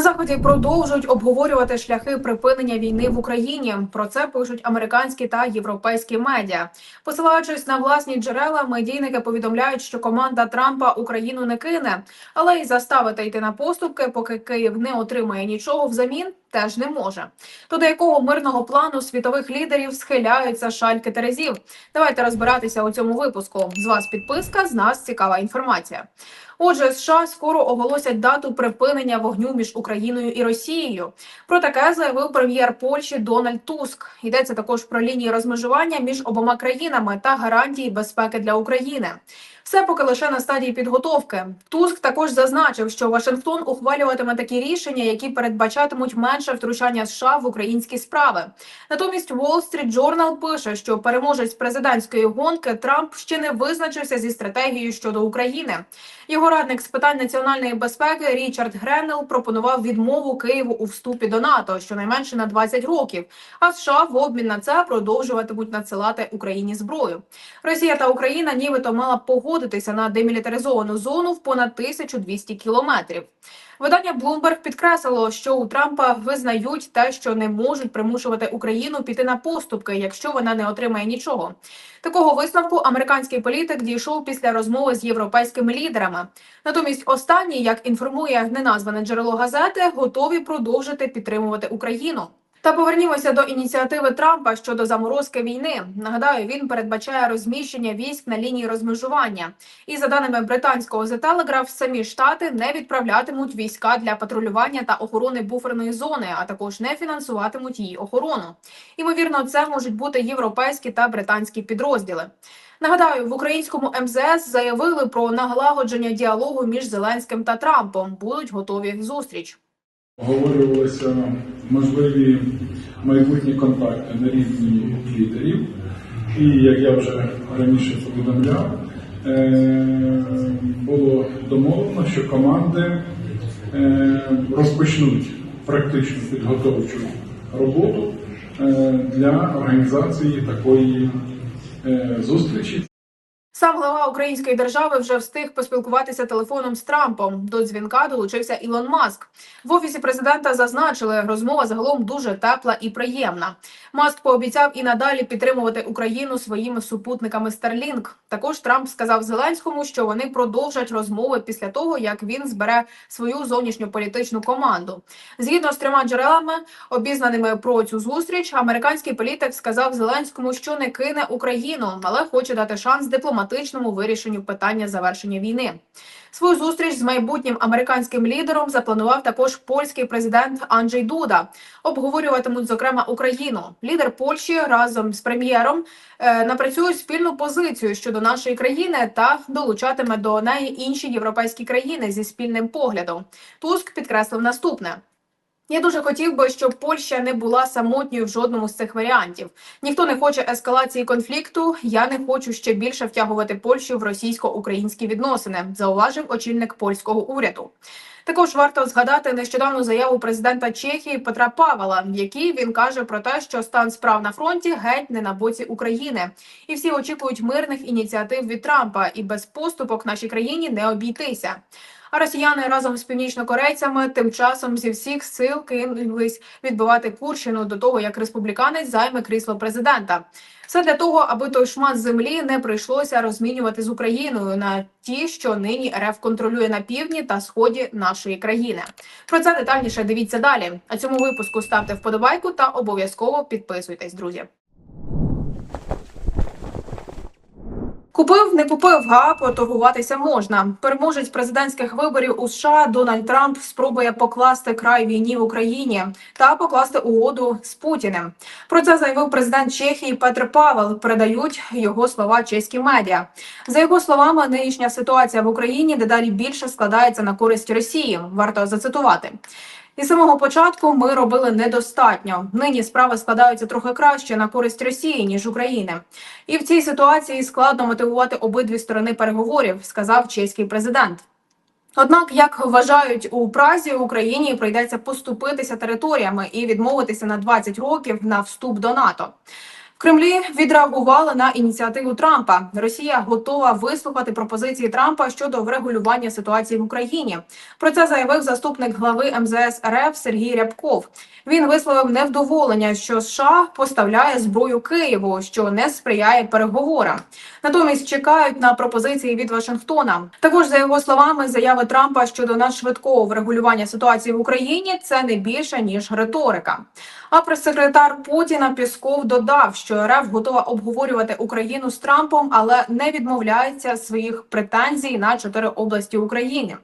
Заході продовжують обговорювати шляхи припинення війни в Україні. Про це пишуть американські та європейські медіа. Посилаючись на власні джерела, медійники повідомляють, що команда Трампа Україну не кине, але й заставити йти на поступки, поки Київ не отримає нічого взамін, теж не може. То до якого мирного плану світових лідерів схиляються шальки Терезів? Давайте розбиратися у цьому випуску. З вас підписка, з нас цікава інформація. Отже, США скоро оголосять дату припинення вогню між Україною і Росією. Про таке заявив прем'єр Польщі Дональд Туск. Йдеться також про лінії розмежування між обома країнами та гарантії безпеки для України. Все поки лише на стадії підготовки. Туск також зазначив, що Вашингтон ухвалюватиме такі рішення, які передбачатимуть менше втручання США в українські справи. Натомість Wall Street Journal пише, що переможець президентської гонки Трамп ще не визначився зі стратегією щодо України. Його радник з питань національної безпеки Річард Греннел пропонував відмову Києву у вступі до НАТО щонайменше на 20 років. А США в обмін на це продовжуватимуть надсилати Україні зброю. Росія та Україна нібито мала погодитися на демілітаризовану зону в понад 1200 кілометрів. Видання Bloomberg підкреслило, що у Трампа визнають те, що не можуть примушувати Україну піти на поступки, якщо вона не отримає нічого. Такого висновку американський політик дійшов після розмови з європейськими лідерами. Натомість, останні, як інформує неназване джерело газети, готові продовжити підтримувати Україну. Та повернімося до ініціативи Трампа щодо заморозки війни. Нагадаю, він передбачає розміщення військ на лінії розмежування. І за даними британського The Telegraph, самі штати не відправлятимуть війська для патрулювання та охорони буферної зони, а також не фінансуватимуть її охорону. Ймовірно, це можуть бути європейські та британські підрозділи. Нагадаю, в українському МЗС заявили про налагодження діалогу між Зеленським та Трампом. Будуть готові зустріч. Обговорювалися можливі майбутні контакти на рівні лідерів. І як я вже раніше повідомляв, е, було домовлено, що команди е, розпочнуть практичну підготовчу роботу е, для організації такої зустрічі. Сам глава української держави вже встиг поспілкуватися телефоном з Трампом. До дзвінка долучився Ілон Маск. В офісі президента зазначили, розмова загалом дуже тепла і приємна. Маск пообіцяв і надалі підтримувати Україну своїми супутниками Starlink. Також Трамп сказав Зеленському, що вони продовжать розмови після того, як він збере свою зовнішньополітичну команду. Згідно з трьома джерелами, обізнаними про цю зустріч, американський політик сказав Зеленському, що не кине Україну, але хоче дати шанс дипломатичному вирішенню питання завершення війни. Свою зустріч з майбутнім американським лідером запланував також польський президент Анджей Дуда. Обговорюватимуть зокрема Україну. Лідер Польщі разом з прем'єром е, напрацюють спільну позицію щодо нашої країни та долучатиме до неї інші європейські країни зі спільним поглядом. Туск підкреслив наступне. Я дуже хотів би, щоб Польща не була самотньою в жодному з цих варіантів. Ніхто не хоче ескалації конфлікту. Я не хочу ще більше втягувати Польщу в російсько-українські відносини, зауважив очільник польського уряду. Також варто згадати нещодавну заяву президента Чехії Петра Павла, в якій він каже про те, що стан справ на фронті геть не на боці України, і всі очікують мирних ініціатив від Трампа, і без поступок нашій країні не обійтися. А росіяни разом з північнокорейцями тим часом зі всіх сил кинулись відбивати Курщину до того, як республіканець займе крісло президента. Все для того, аби той шмат землі не прийшлося розмінювати з Україною на ті, що нині РФ контролює на півдні та сході нашої країни. Про це детальніше дивіться далі. А цьому випуску ставте вподобайку та обов'язково підписуйтесь, друзі. Купив, не купив, га поторгуватися можна. Переможець президентських виборів у США Дональд Трамп спробує покласти край війні в Україні та покласти угоду з Путіним. Про це заявив президент Чехії Петр Павел. Передають його слова чеські медіа. За його словами, нинішня ситуація в Україні дедалі більше складається на користь Росії. Варто зацитувати. І самого початку ми робили недостатньо. Нині справи складаються трохи краще на користь Росії ніж України. І в цій ситуації складно мотивувати обидві сторони переговорів, сказав чеський президент. Однак, як вважають у Празі, Україні прийдеться поступитися територіями і відмовитися на 20 років на вступ до НАТО. Кремлі відреагували на ініціативу Трампа. Росія готова вислухати пропозиції Трампа щодо врегулювання ситуації в Україні. Про це заявив заступник глави МЗС РФ Сергій Рябков. Він висловив невдоволення, що США поставляє зброю Києву, що не сприяє переговорам. Натомість чекають на пропозиції від Вашингтона. Також за його словами, заяви Трампа щодо надшвидкого врегулювання ситуації в Україні це не більше ніж риторика. А прес-секретар Путіна Пісков додав, що РФ готова обговорювати Україну з Трампом, але не відмовляється своїх претензій на чотири області України.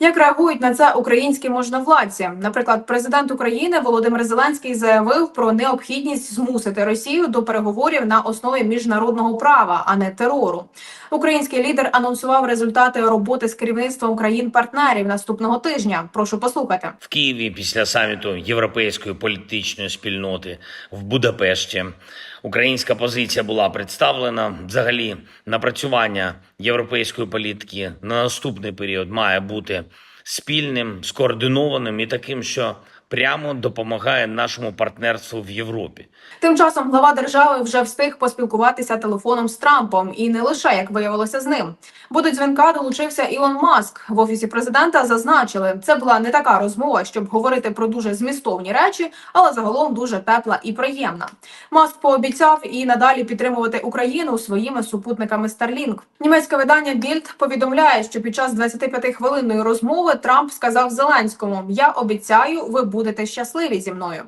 Як реагують на це українські можновладці? Наприклад, президент України Володимир Зеленський заявив про необхідність змусити Росію до переговорів на основі міжнародного права, а не терору. Український лідер анонсував результати роботи з керівництвом країн-партнерів наступного тижня. Прошу послухати. в Києві після саміту Європейської політичної спільноти в Будапешті. Українська позиція була представлена. Взагалі, напрацювання європейської політики на наступний період має бути спільним, скоординованим і таким, що прямо допомагає нашому партнерству в Європі. Тим часом глава держави вже встиг поспілкуватися телефоном з Трампом, і не лише як виявилося з ним. Бо до дзвінка долучився Ілон Маск. В офісі президента зазначили, це була не така розмова, щоб говорити про дуже змістовні речі, але загалом дуже тепла і приємна. Маск пообіцяв і надалі підтримувати Україну своїми супутниками Starlink. Німецьке видання Bild повідомляє, що під час 25-хвилинної розмови Трамп сказав Зеленському: Я обіцяю, ви будете щасливі зі мною.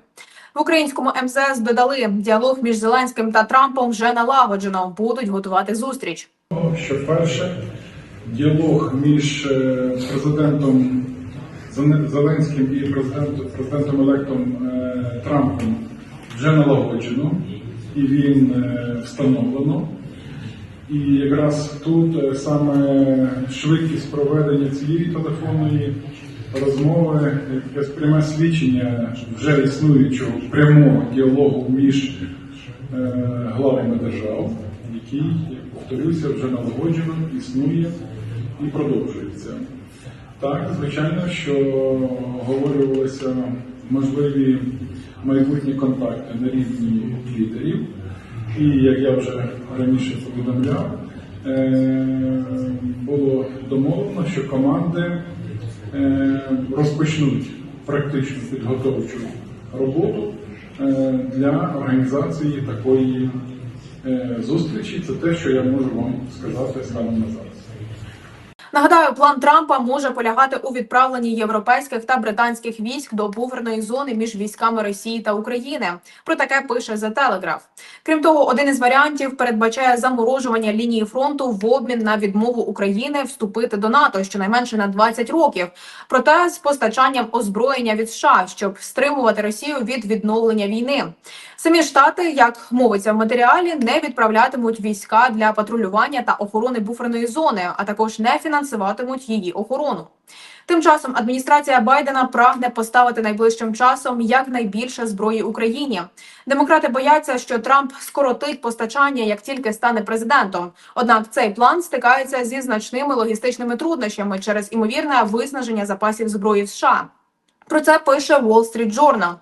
В українському МЗС додали діалог між Зеленським та Трампом вже налагоджено. Будуть готувати зустріч. що перше діалог між е, президентом Зеленським і президентом, президентом електом е, Трампом вже налагоджено і він е, встановлено. І якраз тут саме швидкість проведення цієї телефонної розмови, таке пряме свідчення вже існуючого прямого діалогу між е, главами держав, який, повторюся, вже налагоджено, існує і продовжується. Так, звичайно, що говорилися можливі майбутні контакти на рівні лідерів. І як я вже раніше повідомляв, е, було домовлено, що команди розпочнуть практичну підготовчу роботу е, для організації такої е, зустрічі. Це те, що я можу вам сказати станом на зараз. Нагадаю, план Трампа може полягати у відправленні європейських та британських військ до буферної зони між військами Росії та України. Про таке пише The Telegraph. Крім того, один із варіантів передбачає заморожування лінії фронту в обмін на відмову України вступити до НАТО щонайменше на 20 років. Проте з постачанням озброєння від США, щоб стримувати Росію від відновлення війни. Самі штати, як мовиться в матеріалі, не відправлятимуть війська для патрулювання та охорони буферної зони, а також не фінансуватимуть її охорону. Тим часом адміністрація Байдена прагне поставити найближчим часом якнайбільше зброї Україні. Демократи бояться, що Трамп скоротить постачання, як тільки стане президентом. Однак цей план стикається зі значними логістичними труднощами через імовірне виснаження запасів зброї в США. Про це пише Wall Street Journal.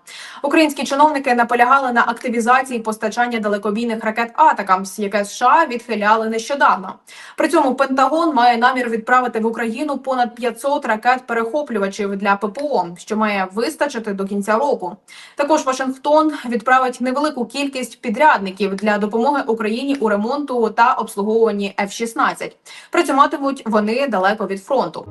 Українські чиновники наполягали на активізації постачання далекобійних ракет Атакамс, яке США відхиляли нещодавно. При цьому Пентагон має намір відправити в Україну понад 500 ракет-перехоплювачів для ППО, що має вистачити до кінця року. Також Вашингтон відправить невелику кількість підрядників для допомоги Україні у ремонту та обслуговуванні F-16. Працюватимуть вони далеко від фронту.